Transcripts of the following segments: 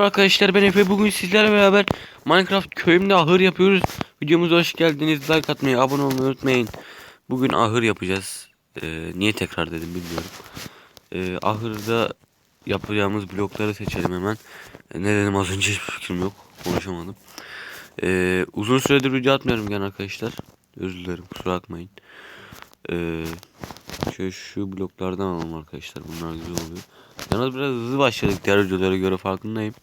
Arkadaşlar ben Efe bugün sizlerle beraber Minecraft köyümde ahır yapıyoruz. Videomuza hoş geldiniz. Like atmayı, abone olmayı unutmayın. Bugün ahır yapacağız. Ee, niye tekrar dedim bilmiyorum. Ee, ahırda yapacağımız blokları seçelim hemen. Ee, ne dedim az önce hiçbir fikrim yok. Konuşamadım. Ee, uzun süredir video atmıyorum gene arkadaşlar. Özür dilerim kusura bakmayın. Ee, şöyle şu bloklardan alalım arkadaşlar. Bunlar güzel oluyor. Yalnız biraz hızlı başladık diğer videolara göre farkındayım.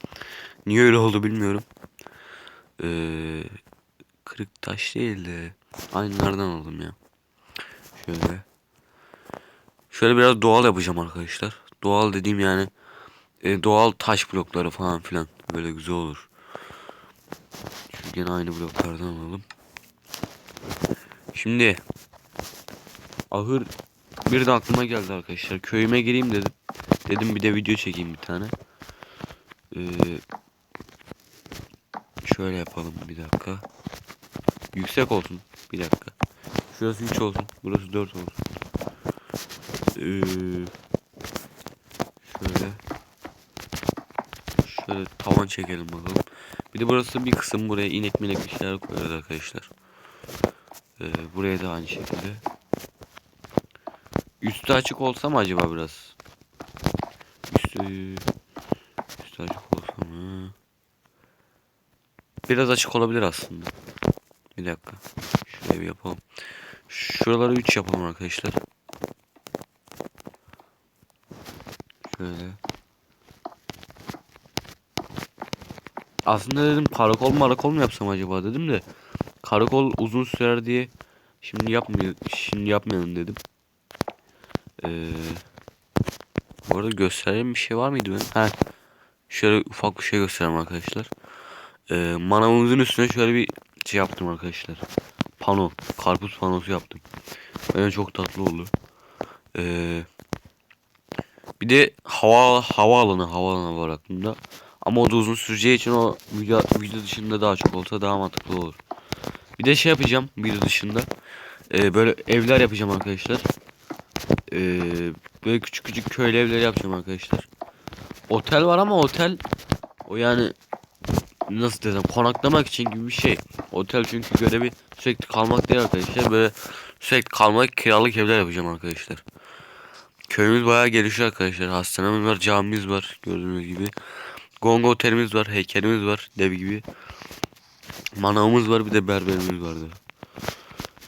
Niye öyle oldu bilmiyorum. Ee, kırık taş değil de aynılardan aldım ya. Şöyle. Şöyle biraz doğal yapacağım arkadaşlar. Doğal dediğim yani e, doğal taş blokları falan filan. Böyle güzel olur. Şu gene aynı bloklardan alalım. Şimdi ahır bir de aklıma geldi arkadaşlar. Köyüme gireyim dedim. Dedim bir de video çekeyim bir tane. Ee, şöyle yapalım bir dakika. Yüksek olsun. Bir dakika. Şurası 3 olsun. Burası 4 olsun. Ee, şöyle. Şöyle tavan çekelim bakalım. Bir de burası bir kısım. Buraya inek minek bir şeyler koyarız arkadaşlar. Ee, buraya da aynı şekilde. Üstü açık olsa mı acaba biraz? Üstü, üstü açık olsa mı? Biraz açık olabilir aslında. Bir dakika. Şuraya bir yapalım. Şuraları 3 yapalım arkadaşlar. Şöyle. Aslında dedim karakol marakol mu yapsam acaba dedim de. Karakol uzun sürer diye şimdi yapmıyor şimdi yapmayalım dedim. Ee, bu arada göstereyim bir şey var mıydı benim? Ha. Şöyle ufak bir şey göstereyim arkadaşlar. Ee, manavımızın üstüne şöyle bir şey yaptım arkadaşlar. Pano. Karpuz panosu yaptım. Bence çok tatlı oldu. Ee, bir de hava hava alanı hava alanı var aklımda. Ama o da uzun süreceği için o video, video dışında daha çok olsa daha mantıklı olur. Bir de şey yapacağım video dışında. Ee, böyle evler yapacağım arkadaşlar. Ee, böyle küçük küçük köylü evleri yapacağım arkadaşlar. Otel var ama otel o yani nasıl desem konaklamak için gibi bir şey. Otel çünkü görevi sürekli kalmak değil arkadaşlar. Böyle sürekli kalmak kiralık evler yapacağım arkadaşlar. Köyümüz bayağı gelişiyor arkadaşlar. Hastanemiz var, camimiz var gördüğünüz gibi. Gongo otelimiz var, heykelimiz var dev gibi. Manavımız var bir de berberimiz vardı.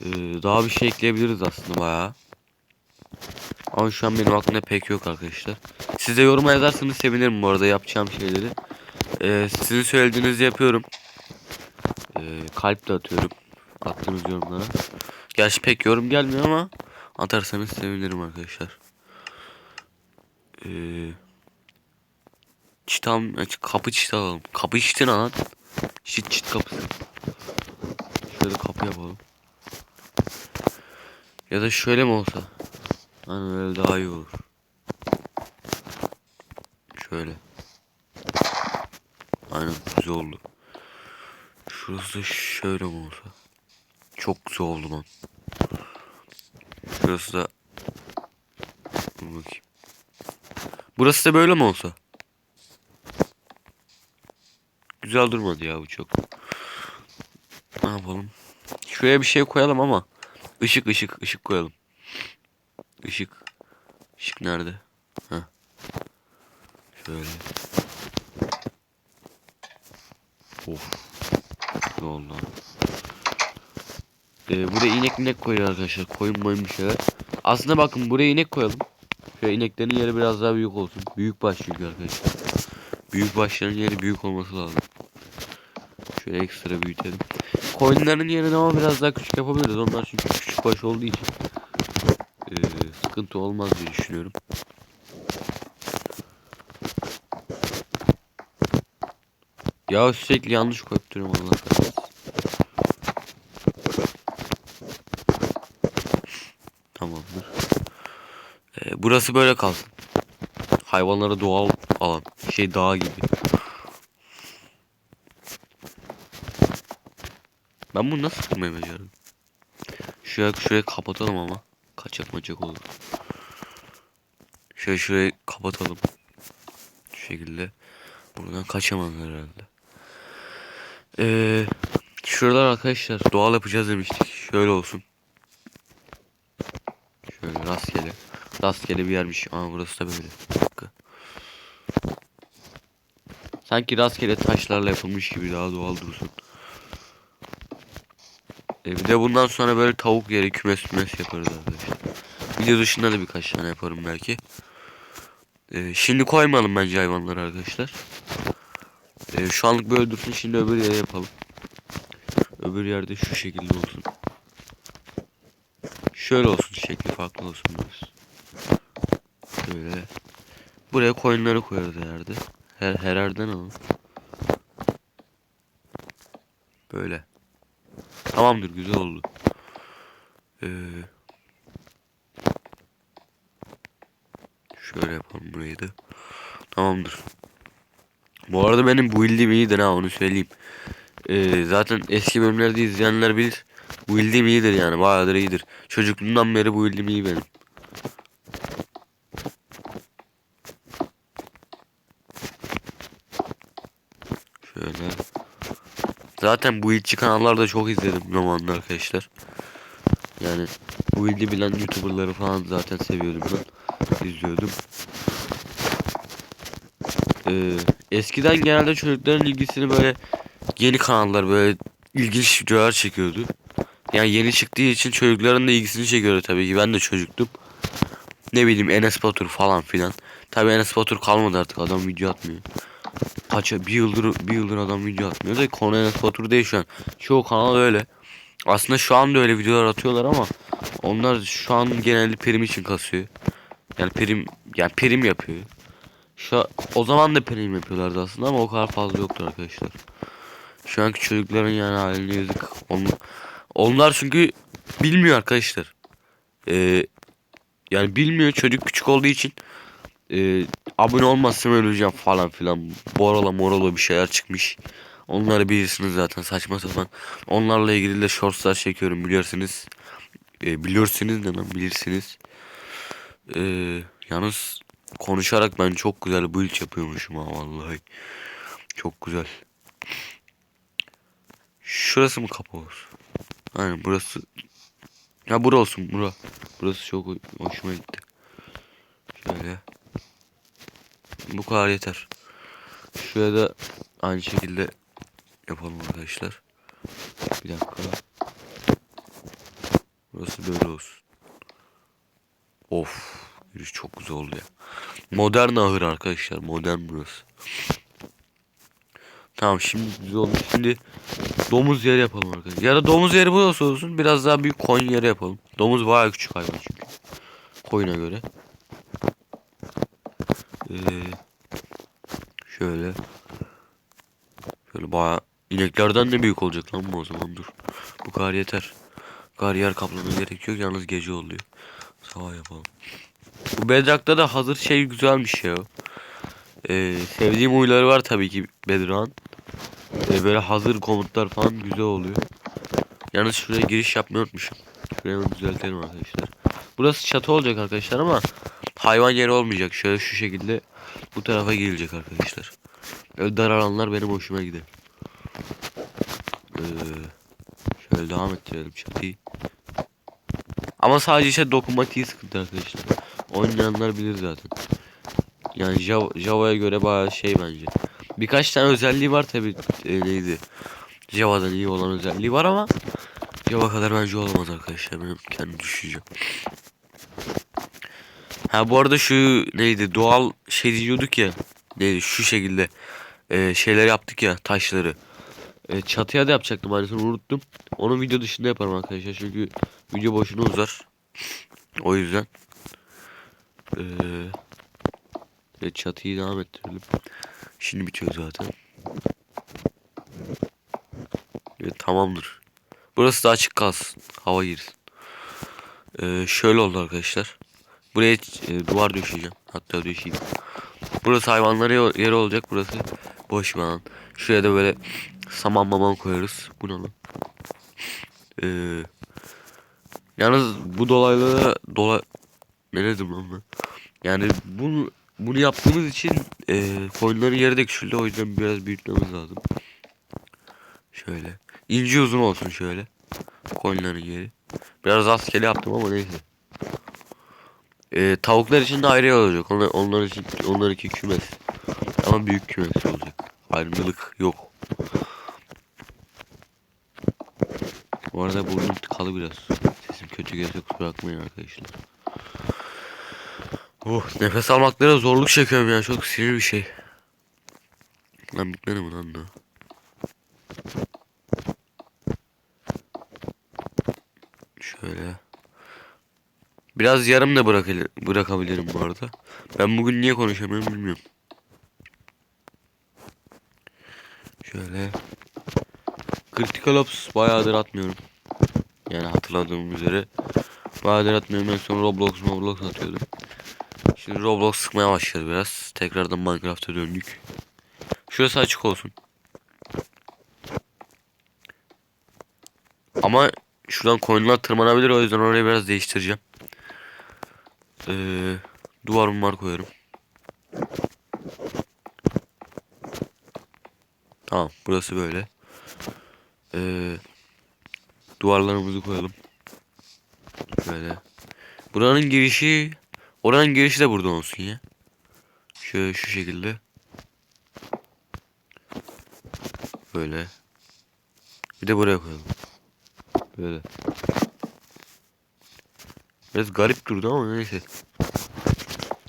Ee, daha bir şey ekleyebiliriz aslında bayağı. Ama şu an benim aklımda pek yok arkadaşlar. Siz de yoruma yazarsanız sevinirim bu arada yapacağım şeyleri. Ee, sizin söylediğinizi yapıyorum. Ee, kalp de atıyorum. Attığınız yorumlara. Gerçi pek yorum gelmiyor ama atarsanız sevinirim arkadaşlar. Ee, çitam, kapı çit alalım. Kapı çitin lan. Çit çit kapısı. Şöyle kapı yapalım. Ya da şöyle mi olsa? Hani öyle daha iyi olur. Şöyle. Aynen güzel oldu. Şurası şöyle mi olsa? Çok güzel oldu lan. Şurası da bakayım. Burası da böyle mi olsa? Güzel durmadı ya bu çok. Ne yapalım? Şuraya bir şey koyalım ama ışık ışık ışık koyalım. Işık. Işık nerede? Heh. Şöyle. Of. Ne oldu? Ee, buraya inek minek koyuyor arkadaşlar. Koyun mayın bir şeyler. Aslında bakın buraya inek koyalım. Şöyle ineklerin yeri biraz daha büyük olsun. Büyük baş çünkü arkadaşlar. Büyük başların yeri büyük olması lazım. Şöyle ekstra büyütelim. Koyunların yerini ama biraz daha küçük yapabiliriz. Onlar çünkü küçük baş olduğu için sıkıntı olmaz diye düşünüyorum. Ya sürekli yanlış koyup Allah kahretsin. Tamamdır. Ee, burası böyle kalsın. Hayvanlara doğal alan. Şey dağ gibi. Ben bunu nasıl kırmayı beceririm? Şuraya, şuraya kapatalım ama. Kaçak maçak olur. Şöyle şurayı kapatalım. Şu şekilde. Buradan kaçamazlar herhalde. Ee, şuralar arkadaşlar doğal yapacağız demiştik. Şöyle olsun. Şöyle rastgele. Rastgele bir yermiş. Aa burası da böyle. Sanki rastgele taşlarla yapılmış gibi daha doğal dursun. E bir de bundan sonra böyle tavuk yeri kümes kümes yaparız arkadaşlar. Video dışında da birkaç tane yaparım belki. E, şimdi koymayalım bence hayvanları arkadaşlar. E, şu anlık böyle dursun şimdi öbür yere yapalım. Öbür yerde şu şekilde olsun. Şöyle olsun şekli farklı olsun biraz. Böyle. Buraya koyunları koyarız herhalde. Her, her yerden alalım. Böyle. Tamamdır güzel oldu. Ee, şöyle yapalım burayı da. Tamamdır. Bu arada benim bu ildim iyidir ha onu söyleyeyim. Ee, zaten eski bölümlerde izleyenler bilir. Bu ildim iyidir yani bayağıdır iyidir. Çocukluğumdan beri bu ildim iyi benim. Şöyle. Zaten bu ilçi kanallarda çok izledim zamanında arkadaşlar. Yani bu ilgi bilen youtuberları falan zaten seviyordum ben. İzliyordum. Ee, eskiden genelde çocukların ilgisini böyle yeni kanallar böyle ilginç videolar çekiyordu. Yani yeni çıktığı için çocukların da ilgisini çekiyordu tabii ki. Ben de çocuktum. Ne bileyim Enes Batur falan filan. Tabii Enes Batur kalmadı artık adam video atmıyor. Kaç bir yıldır bir yıldır adam video atmıyor da konu Enes Batur değil şu an. Çoğu kanal öyle. Aslında şu anda öyle videolar atıyorlar ama onlar şu an genelde prim için kasıyor. Yani prim yani prim yapıyor. Şu o zaman da prim yapıyorlardı aslında ama o kadar fazla yoktu arkadaşlar. Şu anki çocukların yani haline yazık. Onlar, onlar çünkü bilmiyor arkadaşlar. Ee, yani bilmiyor çocuk küçük olduğu için e, abone olmazsam öleceğim falan filan. Borala morala bir şeyler çıkmış. Onları bilirsiniz zaten saçma sapan. Onlarla ilgili de shortslar çekiyorum biliyorsunuz. E, biliyorsunuz ne bilirsiniz. E, yalnız konuşarak ben çok güzel build yapıyormuşum ha vallahi. Çok güzel. Şurası mı kapı olsun? Aynen burası. Ya bura olsun bura. Burası çok hoşuma gitti. Şöyle. Bu kadar yeter. Şuraya da aynı şekilde yapalım arkadaşlar. Bir dakika. Burası böyle olsun. Of. Yürüyüş çok güzel oldu ya. Modern ahır arkadaşlar. Modern burası. Tamam şimdi güzel oldu. Şimdi domuz yeri yapalım arkadaşlar. Ya da domuz yeri burası olsun. Biraz daha büyük koyun yeri yapalım. Domuz bayağı küçük hayvan çünkü. Koyuna göre. Ee, şöyle. Şöyle bayağı ineklerden de büyük olacak lan bu o zaman dur. Bu kadar yeter. Kadar yer kaplama gerek yok yalnız gece oluyor. Sabah yapalım. Bu Bedrock'ta da hazır şey güzelmiş ya. Ee, sevdiğim huyları var tabii ki Bedrock'ın. Ee, böyle hazır komutlar falan güzel oluyor. Yalnız şuraya giriş yapmayı unutmuşum. Şurayı düzeltelim arkadaşlar. Burası çatı olacak arkadaşlar ama hayvan yeri olmayacak. Şöyle şu şekilde bu tarafa girilecek arkadaşlar. Öyle dar alanlar benim hoşuma gider. Ee, şöyle devam ettirelim çatıyı. Ama sadece işte dokunmatiği sıkıntı arkadaşlar. Oynayanlar bilir zaten. Yani Java, Java'ya göre bayağı şey bence. Birkaç tane özelliği var tabi e, neydi. Java'dan iyi olan özelliği var ama Java kadar bence olamaz arkadaşlar benim kendi düşüncem. Ha bu arada şu neydi doğal şey diyorduk ya neydi şu şekilde e, şeyler yaptık ya taşları. E, çatıya da yapacaktım aynısını unuttum. Onu video dışında yaparım arkadaşlar çünkü video boşuna uzar. O yüzden. Ee, çatıyı devam ettirelim. Şimdi bitiyor zaten. Evet tamamdır. Burası da açık kalsın. Hava girsin. Ee, şöyle oldu arkadaşlar. Buraya e, duvar döşeyeceğim. Hatta döşeyeyim. Burası hayvanlara yeri olacak. Burası boş bir alan. Şuraya da böyle saman maman koyarız. Bu ne? Ee, yalnız bu dolaylı dola ne dedim lan ben? Yani bu bunu yaptığımız için e, koyunların yeri de küçüldü. O yüzden biraz büyütmemiz lazım. Şöyle. İnce uzun olsun şöyle. Koyunların yeri. Biraz rastgele yaptım ama neyse. E, tavuklar için de ayrı olacak. Onlar, onlar için onlar iki kümes. Ama büyük kümes olacak. Ayrımcılık yok. Bu arada burnum tıkalı biraz. Sesim kötü gelse kusura bakmayın arkadaşlar. Oh nefes almaklara zorluk çekiyorum ya çok sinir bir şey. Lan bitmedi mi lan da? Şöyle. Biraz yarım da bırakabilir, bırakabilirim bu arada. Ben bugün niye konuşamıyorum bilmiyorum. Şöyle. Critical Ops bayağıdır atmıyorum. Yani hatırladığım üzere. Bayağıdır atmıyorum. En son Roblox Roblox atıyordum. Şimdi Roblox sıkmaya başladı biraz. Tekrardan Minecraft'a döndük. Şurası açık olsun. Ama şuradan koyunlar tırmanabilir o yüzden orayı biraz değiştireceğim. Ee, duvar var koyarım. Tamam burası böyle. Ee, duvarlarımızı koyalım. Böyle. Buranın girişi oranın girişi de burada olsun ya. Şöyle şu şekilde. Böyle. Bir de buraya koyalım. Böyle. Biraz garip durdu ama neyse.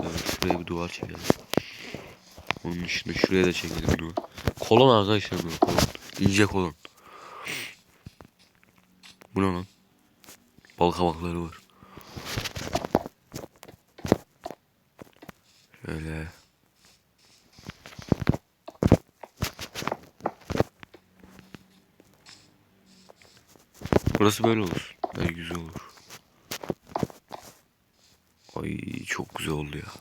Evet, şuraya bir duvar çekelim. Onun dışında şuraya da çekelim duvar. Kolon arkadaşlar bu kolon. İnce kolon. Bu ne lan? Bal kabakları var. Şöyle. Burası böyle olur. Böyle güzel olur. Ay çok güzel oldu ya.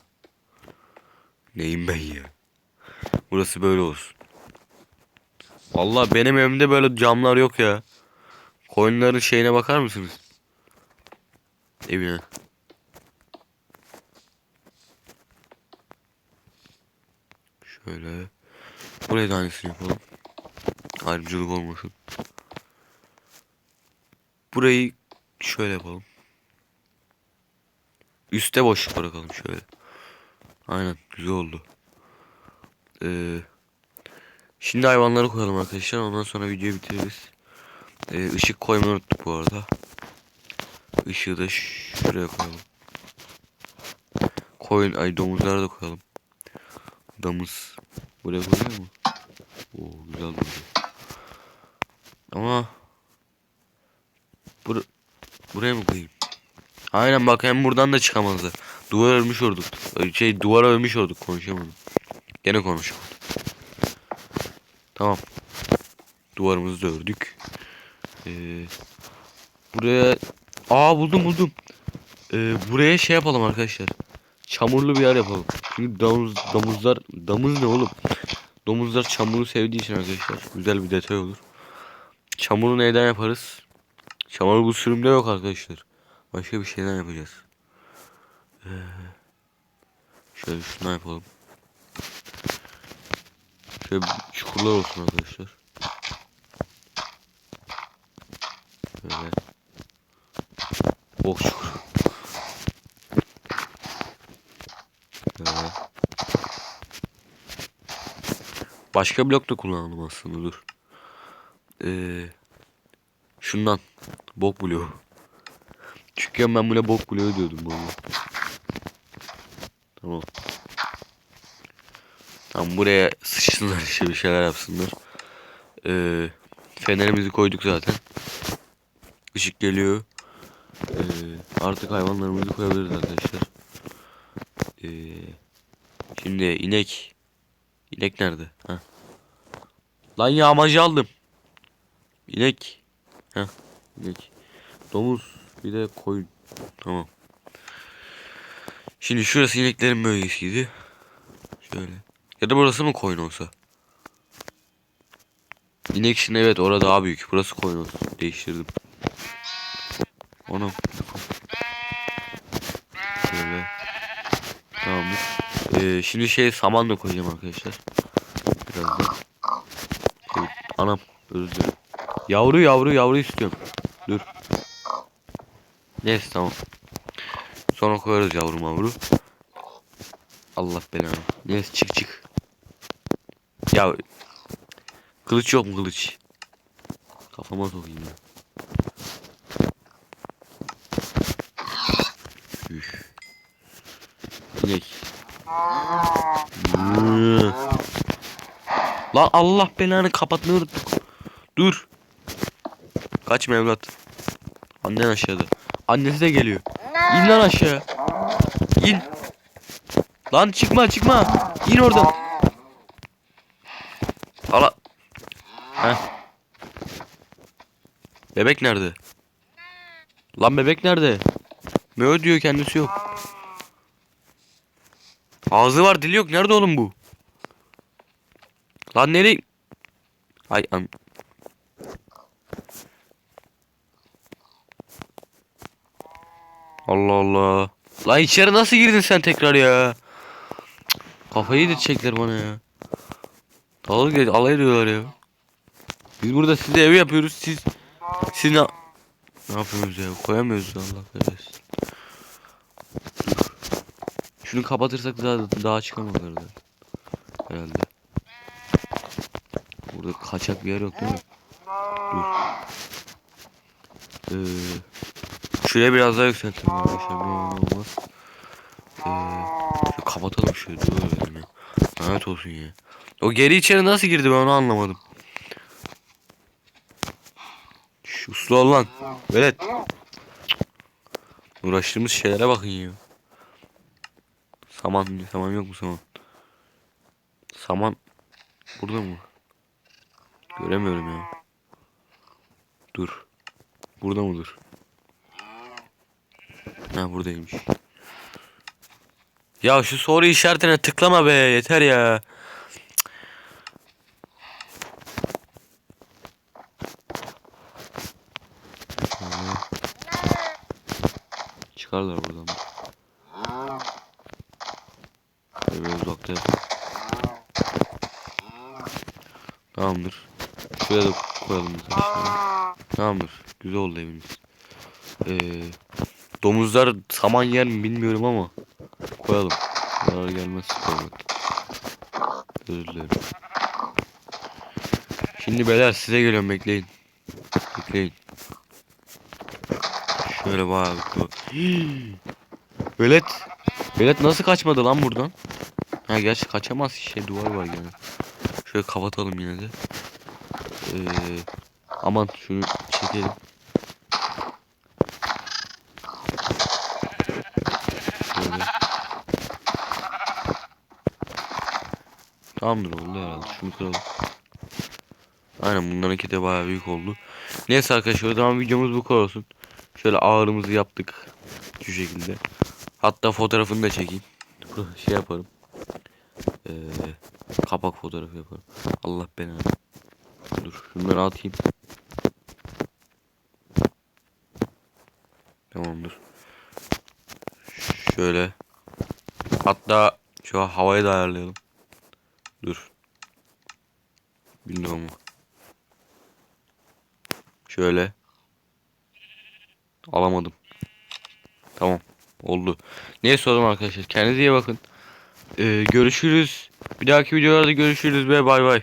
Neyim ben ya? Burası böyle olsun. Vallahi benim evimde böyle camlar yok ya. Koyunların şeyine bakar mısınız? Evine. Şöyle. Buraya da aynısını yapalım. Ayrımcılık olmasın. Burayı şöyle yapalım. Üste boşluk bırakalım şöyle. Aynen güzel oldu. Ee, şimdi hayvanları koyalım arkadaşlar. Ondan sonra videoyu bitiririz. Ee, ışık koymayı unuttuk bu arada. Işığı da şuraya koyalım. Koyun ay domuzları da koyalım. Domuz. Buraya koyuyor mu? Oo güzel durdu. Ama Bur buraya mı koyayım? Aynen bak hem buradan da çıkamazdı. Duvar örmüş olduk. Şey duvara örmüş olduk konuşamadım. Gene konuşamadım. Tamam. Duvarımızı da ördük. Ee, buraya Aa buldum buldum. Ee, buraya şey yapalım arkadaşlar. Çamurlu bir yer yapalım. Çünkü domuz, domuzlar domuz ne oğlum? Domuzlar çamuru sevdiği için arkadaşlar güzel bir detay olur. Çamuru neyden yaparız? Çamur bu sürümde yok arkadaşlar. Başka bir şeyden yapacağız. Ee, şöyle şundan yapalım. Şöyle çukurlar olsun arkadaşlar. Böyle. Bok çukur. Böyle. Başka blok da kullanalım aslında dur. Ee, şundan. Bok bloğu. Çünkü ben buna bok diyordum bu arada. Tamam. Tamam buraya sıçsınlar işte bir şeyler yapsınlar. Ee, fenerimizi koyduk zaten. Işık geliyor. Ee, artık hayvanlarımızı koyabiliriz arkadaşlar. Ee, şimdi inek. İnek nerede? Heh. Lan yağmacı aldım. İnek. Heh. İnek. Domuz. Bir de koyun. Tamam. Şimdi şurası ineklerin bölgesiydi. Şöyle. Ya da burası mı koyun olsa? İnek için evet orada daha büyük. Burası koyun olsun. Değiştirdim. Onu. Şöyle. Tamamdır. Ee, şimdi şey saman da koyacağım arkadaşlar. Birazdan. Şey, anam özür dilerim. Yavru yavru yavru istiyorum. Dur. Neyse tamam. Sonra koyarız yavru mavru. Allah belanı. Neyse çık çık. Ya kılıç yok mu kılıç? Kafama sokayım ya. Üf. İnek. Lan Allah belanı kapatmayı. Dur. Kaçma evlat. Annen aşağıda. Annesi de geliyor. İn lan aşağı. İn. Lan çıkma çıkma. İn oradan. Ala. Heh. Bebek nerede? Lan bebek nerede? Mö diyor kendisi yok. Ağzı var dili yok. Nerede oğlum bu? Lan nereye? Ay an. Allah Allah. Lan içeri nasıl girdin sen tekrar ya? Kafayı yedirtecekler bana ya. Dalga geç alay ediyorlar ya. Biz burada size ev yapıyoruz siz siz ne ne yapıyorsunuz ya? Koyamıyoruz Allah kahretsin. Şunu kapatırsak daha daha çıkamazlar da. Herhalde. Burada kaçak bir yer yok değil mi? Dur. Ee, şuraya biraz daha yükseltelim arkadaşlar. Ne olmaz. Ee, kapatalım şöyle. Dur ya. Olsun ya. O geri içeri nasıl girdi ben onu anlamadım. Şu uslu ol lan. Velet. Uğraştığımız şeylere bakın ya. Saman, saman yok mu saman? Saman burada mı? Göremiyorum ya. Dur. Burada mıdır? Ha buradaymış. Ya şu soru işaretine tıklama be yeter ya. Çıkarlar buradan. Biraz uzakta. Tamamdır. Şuraya da koyalım. Tamamdır. Güzel oldu evimiz. Ee, domuzlar saman yer mi bilmiyorum ama koyalım. Zarar gelmez koyalım. Özür dilerim. Şimdi beyler size geliyorum bekleyin. Bekleyin. Şöyle bayağı bir Velet. Velet nasıl kaçmadı lan buradan? Ha gerçi kaçamaz şey duvar var gene. Şöyle kapatalım yine de. Ee, aman şunu çekelim. Şöyle. Tamamdır oldu herhalde. Şunu kıralım. Aynen bunlarınki de bayağı büyük oldu. Neyse arkadaşlar o zaman videomuz bu kadar olsun. Şöyle ağrımızı yaptık. Şu şekilde. Hatta fotoğrafını da çekeyim. Şey yaparım. Ee, kapak fotoğrafı yaparım. Allah belanı. Dur şunları atayım. Tamamdır. Şöyle. Hatta şu havayı da ayarlayalım. Dur. Bilmiyorum? Şöyle. Alamadım. Tamam. Oldu. Neyse o zaman arkadaşlar. Kendinize iyi bakın. Ee, görüşürüz. Bir dahaki videolarda görüşürüz ve bay bay.